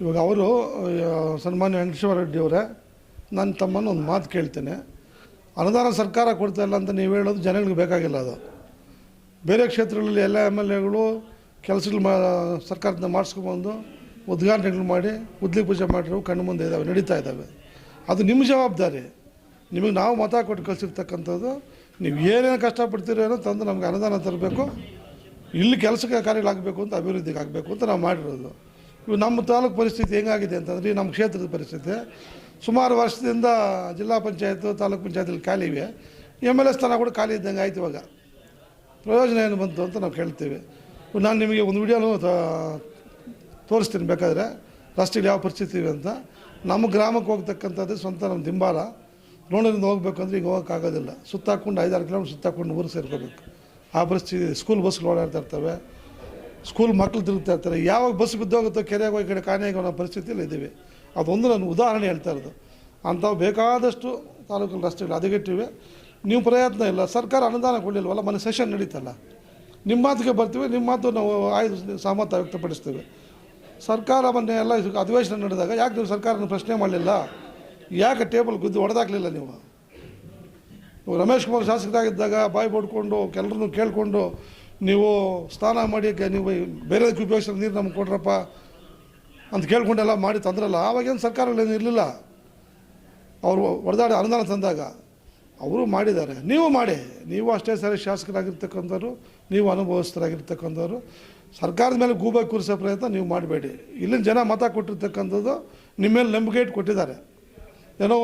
ಇವಾಗ ಅವರು ಸನ್ಮಾನ್ಯ ವೆಂಕಟೇಶ್ವರ ರೆಡ್ಡಿ ಅವರೇ ನನ್ನ ತಮ್ಮನ ಒಂದು ಮಾತು ಕೇಳ್ತೇನೆ. ಅನುದಾನ ಸರ್ಕಾರ ಕೊಡ್ತಾ ಇಲ್ಲ ಅಂತ ನೀವು ಹೇಳೋದು ಜನಗಳಿಗೆ ಬೇಕಾಗಿಲ್ಲ ಅದು. ಬೇರೆ ಕ್ಷೇತ್ರಗಳಲ್ಲಿ ಎಲ್ಲ ಎಂ ಎಲ್ ಎಗಳು ಕೆಲಸಗಳು ಮಾ, ಸರ್ಕಾರದಿಂದ ಮಾಡಿಸ್ಕೊಂಬಂದು ಉದ್ಘಾಟನೆಗಳು ಮಾಡಿ, ಉದ್ಲಿ ಪೂಜೆ ಮಾಡಿರೋ ಕಣ್ಣು ಮುಂದೆ ಇದ್ದಾವೆ ನಡೀತಾ ಇದ್ದಾವೆ ಅದು ನಿಮ್ಮ ಜವಾಬ್ದಾರಿ. ನಿಮಗೆ ನಾವು ಮತ ಕೊಟ್ಟು ಕಳಿಸಿರ್ತಕ್ಕಂಥದ್ದು, ನೀವು ಏನೇನು ಕಷ್ಟಪಡ್ತೀರೋ ಏನೋ ತಂದು ನಮಗೆ ಅನುದಾನ ತರಬೇಕು. ಇಲ್ಲಿ ಕೆಲಸಕ್ಕೆ ಕಾರ್ಯಗಳಾಗಬೇಕು ಅಂತ ಅಭಿವೃದ್ಧಿಗೆ ಆಗಬೇಕು ಅಂತ ನಾವು ಮಾಡಿರೋದು. ಇವು ನಮ್ಮ ತಾಲೂಕು ಪರಿಸ್ಥಿತಿ ಹೆಂಗಾಗಿದೆ ಅಂತಂದರೆ ನಮ್ಮ ಕ್ಷೇತ್ರದ ಪರಿಸ್ಥಿತಿ. ಸುಮಾರು ವರ್ಷದಿಂದ ಜಿಲ್ಲಾ ಪಂಚಾಯತ್, ತಾಲೂಕು ಪಂಚಾಯತಲ್ಲಿ ಖಾಲಿ ಇವೆ. ಎಂ ಎಲ್ ಎ ಸ್ಥಾನ ಕೂಡ ಖಾಲಿ ಇದ್ದಂಗೆ ಆಯ್ತು ಇವಾಗ. ಪ್ರಯೋಜನ ಏನು ಬಂತು ಅಂತ ನಾವು ಕೇಳ್ತೀವಿ. ನಾನು ನಿಮಗೆ ಒಂದು ವಿಡಿಯೋನು ತೋರಿಸ್ತೀನಿ ಬೇಕಾದರೆ. ರಸ್ತೆಗಳು ಯಾವ ಪರಿಸ್ಥಿತಿ ಇವೆ ಅಂತ. ನಮ್ಮ ಗ್ರಾಮಕ್ಕೆ ಹೋಗ್ತಕ್ಕಂಥದ್ದು ಸ್ವಂತ ನಮ್ಮ ದಿಂಬಾಲ. ರೋಡಿನಿಂದ ಹೋಗ್ಬೇಕು ಅಂದ್ರೆ ಈಗ ಹೋಗೋಕ್ಕಾಗೋದಿಲ್ಲ ಸುತ್ತಾಕೊಂಡು ಐದಾರು ಕಿಲೋಮೀಟ್ರ್ ಸುತ್ತಾಕೊಂಡು ಊರು ಸೇರ್ಕೋಬೇಕು. ಆ ಪರಿಸ್ಥಿತಿ ಸ್ಕೂಲ್ ಬಸ್ಗಳು ಓಡಾಡ್ತಾ ಇರ್ತವೆ. ಸ್ಕೂಲ್ ಮಕ್ಕಳು ತಿರುಗ್ತಾ ಇರ್ತಾರೆ. ಯಾವಾಗ ಬಸ್ ಬಿದ್ದೋಗುತ್ತೋ ಕೆರೆಗೆ ಈ ಕಡೆ ಕಾಣೆಯಾಗೋ ಅನ್ನೋ ಪರಿಸ್ಥಿತಿಯಲ್ಲಿ ಇದ್ದೀವಿ. ಅದೊಂದು ನಾನು ಉದಾಹರಣೆ ಹೇಳ್ತಾ ಇರೋದು. ಅಂಥವು ಬೇಕಾದಷ್ಟು ತಾಲೂಕಿನ ರಸ್ತೆಗಳು ಹದಗೆಟ್ಟಿವೆ. ನೀವು ಪ್ರಯತ್ನ ಇಲ್ಲ. ಸರ್ಕಾರ ಅನುದಾನ ಕೊಡಲಿಲ್ವಲ್ಲ ಮನೆ ಸೆಷನ್ ನಡೀತಲ್ಲ. ನಿಮ್ಮ ಮಾತಿಗೆ ಬರ್ತೀವಿ, ನಿಮ್ಮ ಮಾತು ನಾವು ಆಯ್ದು ಸಹಮತ ವ್ಯಕ್ತಪಡಿಸ್ತೇವೆ. ಸರ್ಕಾರ ಮೊನ್ನೆ ಎಲ್ಲ ಅಧಿವೇಶನ ನಡೆದಾಗ ಯಾಕೆ ನೀವು ಸರ್ಕಾರನ ಪ್ರಶ್ನೆ ಮಾಡಲಿಲ್ಲ? ಯಾಕೆ ಟೇಬಲ್ ಗುದ್ದು ಹೊಡೆದಾಕ್ಲಿಲ್ಲ ನೀವು? ರಮೇಶ್ ಕುಮಾರ್ ಶಾಸಕರಾಗಿದ್ದಾಗ ಬಾಯಿ ಬಡ್ಕೊಂಡು, ಕೆಲರನ್ನು ಕೇಳಿಕೊಂಡು ನೀವು ಸ್ನಾನ ಮಾಡಿ ನೀವು ಬೇರೆದಕ್ಕೆ ಉಪಯೋಗಿಸೋ ನೀರು ನಮ್ಗೆ ಕೊಡ್ರಪ್ಪ ಅಂತ ಕೇಳ್ಕೊಂಡೆಲ್ಲ ಮಾಡಿ ತಂದ್ರಲ್ಲ, ಆವಾಗೇನು ಸರ್ಕಾರಗಳೇನು ಇರಲಿಲ್ಲ. ಅವರು ಹೊಡೆದಾಡಿ ಅನುದಾನ ತಂದಾಗ ಅವರು ಮಾಡಿದ್ದಾರೆ. ನೀವು ಮಾಡಿ. ನೀವು ಅಷ್ಟೇ ಸರಿ ಶಾಸಕರಾಗಿರ್ತಕ್ಕಂಥವ್ರು, ನೀವು ಅನುಭವಸ್ಥರಾಗಿರ್ತಕ್ಕಂಥವ್ರು. ಸರ್ಕಾರದ ಮೇಲೆ ಗೂಬೆ ಕೂರಿಸೋ ಪ್ರಯತ್ನ ನೀವು ಮಾಡಬೇಡಿ. ಇಲ್ಲಿನ ಜನ ಮತ ಕೊಟ್ಟಿರ್ತಕ್ಕಂಥದ್ದು ನಿಮ್ಮ ಮೇಲೆ ನಂಬಿಕೆ ಇಟ್ಟು ಕೊಟ್ಟಿದ್ದಾರೆ. ಏನೋ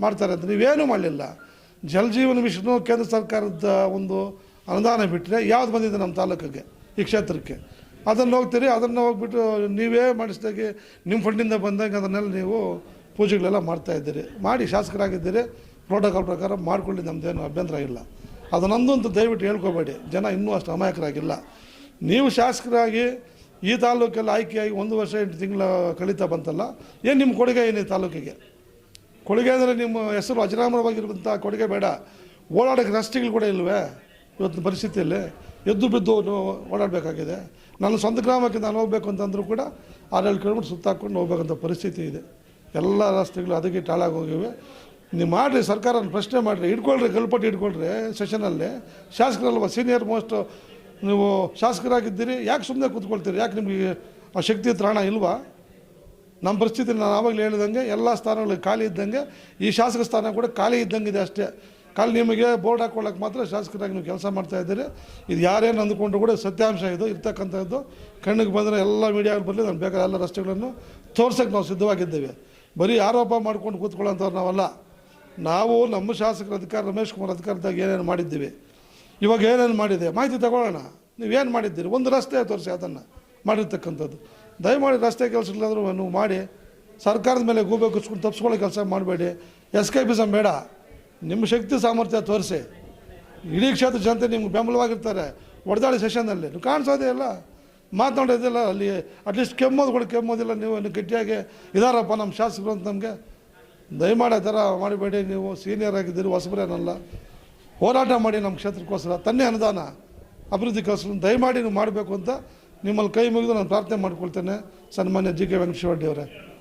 ಮಾಡ್ತಾರೆ ಅಂತ. ನೀವೇನೂ ಮಾಡಲಿಲ್ಲ. ಜಲ್ ಜೀವನ ಮಿಷನು ಕೇಂದ್ರ ಸರ್ಕಾರದ ಒಂದು ಅನುದಾನ ಬಿಟ್ಟರೆ ಯಾವ್ದು ಬಂದಿದೆ ನಮ್ಮ ತಾಲೂಕಿಗೆ ಈ ಕ್ಷೇತ್ರಕ್ಕೆ? ಅದನ್ನು ಹೋಗ್ತೀರಿ, ಅದನ್ನು ಹೋಗ್ಬಿಟ್ಟು ನೀವೇ ಮಾಡಿಸಿದಾಗೆ ನಿಮ್ಮ ಫಂಡಿಂದ ಬಂದಾಗ ಅದನ್ನೆಲ್ಲ ನೀವು ಪೂಜೆಗಳೆಲ್ಲ ಮಾಡ್ತಾ ಇದ್ದೀರಿ. ಮಾಡಿ ಶಾಸಕರಾಗಿದ್ದೀರಿ. ಪ್ರೋಟೋಕಾಲ್ ಪ್ರಕಾರ ಮಾಡ್ಕೊಳ್ಳಿ ನಮ್ಮದೇನು ಅಭ್ಯಂತರ ಇಲ್ಲ. ಅದನ್ನೊಂದು ಅಂತ ದಯವಿಟ್ಟು ಹೇಳ್ಕೊಬೇಡಿ. ಜನ ಇನ್ನೂ ಅಷ್ಟು ಅಮಾಯಕರಾಗಿಲ್ಲ. ನೀವು ಶಾಸಕರಾಗಿ ಈ ತಾಲೂಕಲ್ಲಿ ಆಯ್ಕೆಯಾಗಿ ಒಂದು ವರ್ಷ ಎಂಟು ತಿಂಗಳ ಕಳೀತಾ ಬಂತಲ್ಲ, ಏನು ನಿಮ್ಮ ಕೊಡುಗೆ ಏನು ಈ ತಾಲೂಕಿಗೆ? ಕೊಡುಗೆ ಅಂದರೆ ನಿಮ್ಮ ಹೆಸರು ಅಜರಾಮರವಾಗಿರುವಂಥ ಕೊಡುಗೆ ಬೇಡ. ಓಡಾಡೋಕ್ಕೆ ರಸ್ತೆಗಳು ಕೂಡ ಇಲ್ವೇ? ಇವತ್ತಿನ ಪರಿಸ್ಥಿತಿಯಲ್ಲಿ ಎದ್ದು ಬಿದ್ದು ಓಡಾಡಬೇಕಾಗಿದೆ. ನನ್ನ ಸ್ವಂತ ಗ್ರಾಮಕ್ಕೆ ನಾನು ಹೋಗಬೇಕು ಅಂತಂದರೂ ಕೂಡ ಆರೇಳು ಕಿಲೋಮೀಟ್ರ್ ಸುತ್ತಾಕೊಂಡು ಹೋಗ್ಬೇಕಂತ ಪರಿಸ್ಥಿತಿ ಇದೆ. ಎಲ್ಲ ರಸ್ತೆಗಳು ಅದಕ್ಕೆ ಟಾಳಾಗಿ ಹೋಗಿವೆ. ನೀವು ಮಾಡಿರಿ, ಸರ್ಕಾರನ ಪ್ರಶ್ನೆ ಮಾಡಿರಿ ಇಟ್ಕೊಳ್ರಿ ಗಲ್ಪಟ್ಟು ಇಟ್ಕೊಳ್ರಿ ಸೆಷನಲ್ಲಿ ಶಾಸಕರಲ್ವ? ಸೀನಿಯರ್ ಮೋಸ್ಟ್ ನೀವು ಶಾಸಕರಾಗಿದ್ದೀರಿ, ಯಾಕೆ ಸುಮ್ಮನೆ ಕೂತ್ಕೊಳ್ತೀರಿ? ಯಾಕೆ ನಿಮಗೆ ಆ ಶಕ್ತಿ ತ್ರಾಣ ಇಲ್ವಾ? ನಮ್ಮ ಪರಿಸ್ಥಿತಿ ನಾನು ಆವಾಗಲೇ ಹೇಳಿದಂಗೆ, ಎಲ್ಲ ಸ್ಥಾನಗಳು ಖಾಲಿ ಇದ್ದಂಗೆ, ಈ ಶಾಸಕ ಸ್ಥಾನ ಕೂಡ ಖಾಲಿ ಇದ್ದಂಗೆ ಇದೆ ಅಷ್ಟೇ. ಖಾಲಿ ನಿಮಗೆ ಬೋರ್ಡ್ ಹಾಕೊಳ್ಳೋಕೆ ಮಾತ್ರ ಶಾಸಕರಾಗಿ ನೀವು ಕೆಲಸ ಮಾಡ್ತಾ ಇದ್ದೀರಿ. ಇದು ಯಾರೇನು ಅಂದ್ಕೊಂಡು ಕೂಡ ಸತ್ಯಾಂಶ ಇದು, ಇರ್ತಕ್ಕಂಥದ್ದು. ಕಣ್ಣಿಗೆ ಬಂದರೆ ಎಲ್ಲ ಮೀಡಿಯಾಗಳು ಬರಲಿ, ನಾನು ಬೇಕಾದ ಎಲ್ಲ ರಸ್ತೆಗಳನ್ನು ತೋರ್ಸೋಕ್ಕೆ ನಾವು ಸಿದ್ಧವಾಗಿದ್ದೇವೆ. ಬರೀ ಆರೋಪ ಮಾಡ್ಕೊಂಡು ಕೂತ್ಕೊಳ್ಳೋಂಥವ್ರು ನಾವಲ್ಲ. ನಾವು ನಮ್ಮ ಶಾಸಕರ ಅಧಿಕಾರ, ರಮೇಶ್ ಕುಮಾರ್ ಅಧಿಕಾರದಾಗ ಏನೇನು ಮಾಡಿದ್ದೀವಿ. ಇವಾಗ ಏನೇನು ಮಾಡಿದೆ? ಮಾಹಿತಿ ತಗೊಳ್ಳೋಣ. ನೀವೇನು ಮಾಡಿದ್ದೀರಿ? ಒಂದು ರಸ್ತೆ ತೋರಿಸಿ ಅದನ್ನು ಮಾಡಿರ್ತಕ್ಕಂಥದ್ದು. ದಯಮಾಡಿ ರಸ್ತೆ ಕೆಲಸಗಳಾದರೂ ನೀವು ಮಾಡಿ. ಸರ್ಕಾರದ ಮೇಲೆ ಗೂಬೆ ಕುಚ್ಕೊಂಡು ತಪ್ಪಿಸ್ಕೊಳ್ಳೋ ಕೆಲಸ ಮಾಡಬೇಡಿ. ಎಸ್ಕೈಪಿಸಮ್ ಬೇಡ. ನಿಮ್ಮ ಶಕ್ತಿ ಸಾಮರ್ಥ್ಯ ತೋರಿಸಿ. ಇಡೀ ಕ್ಷೇತ್ರ ಜನತೆ ನಿಮ್ಗೆ ಬೆಂಬಲವಾಗಿರ್ತಾರೆ. ಹೊಡೆದಾಳಿ ಸೆಷನ್ನಲ್ಲಿ. ನೀವು ಕಾಣಿಸೋದೇ ಇಲ್ಲ. ಮಾತನಾಡೋದಿಲ್ಲ ಅಲ್ಲಿ ಅಟ್ಲೀಸ್ಟ್ ಕೆಮ್ಮೋದು ಕೂಡ ಕೆಮ್ಮೋದಿಲ್ಲ. ನೀವು ಗಟ್ಟಿಯಾಗಿ ಇದಾರಪ್ಪ ನಮ್ಮ ಶಾಸಕರು ಅಂತ ನಮಗೆ. ದಯಮಾಡಿ ಆ ಥರ ಮಾಡಬೇಡಿ. ನೀವು ಸೀನಿಯರ್ ಆಗಿದ್ದೀರಿ, ಹೊಸಬರೇನಲ್ಲ. ಹೋರಾಟ ಮಾಡಿ ನಮ್ಮ ಕ್ಷೇತ್ರಕ್ಕೋಸ್ಕರ. ತನ್ನೇ ಅನುದಾನ. ಅಭಿವೃದ್ಧಿಗೋಸ್ಕರ ದಯಮಾಡಿ ನೀವು ಮಾಡಬೇಕು ಅಂತ ನಿಮ್ಮಲ್ಲಿ ಕೈ ಮುಗಿದು ನಾನು ಪ್ರಾರ್ಥನೆ ಮಾಡ್ಕೊಳ್ತೇನೆ. ಸನ್ಮಾನ್ಯ ಜಿ ಕೆ ವೆಂಕಟೇಶ್ವರ ಅವರೇ.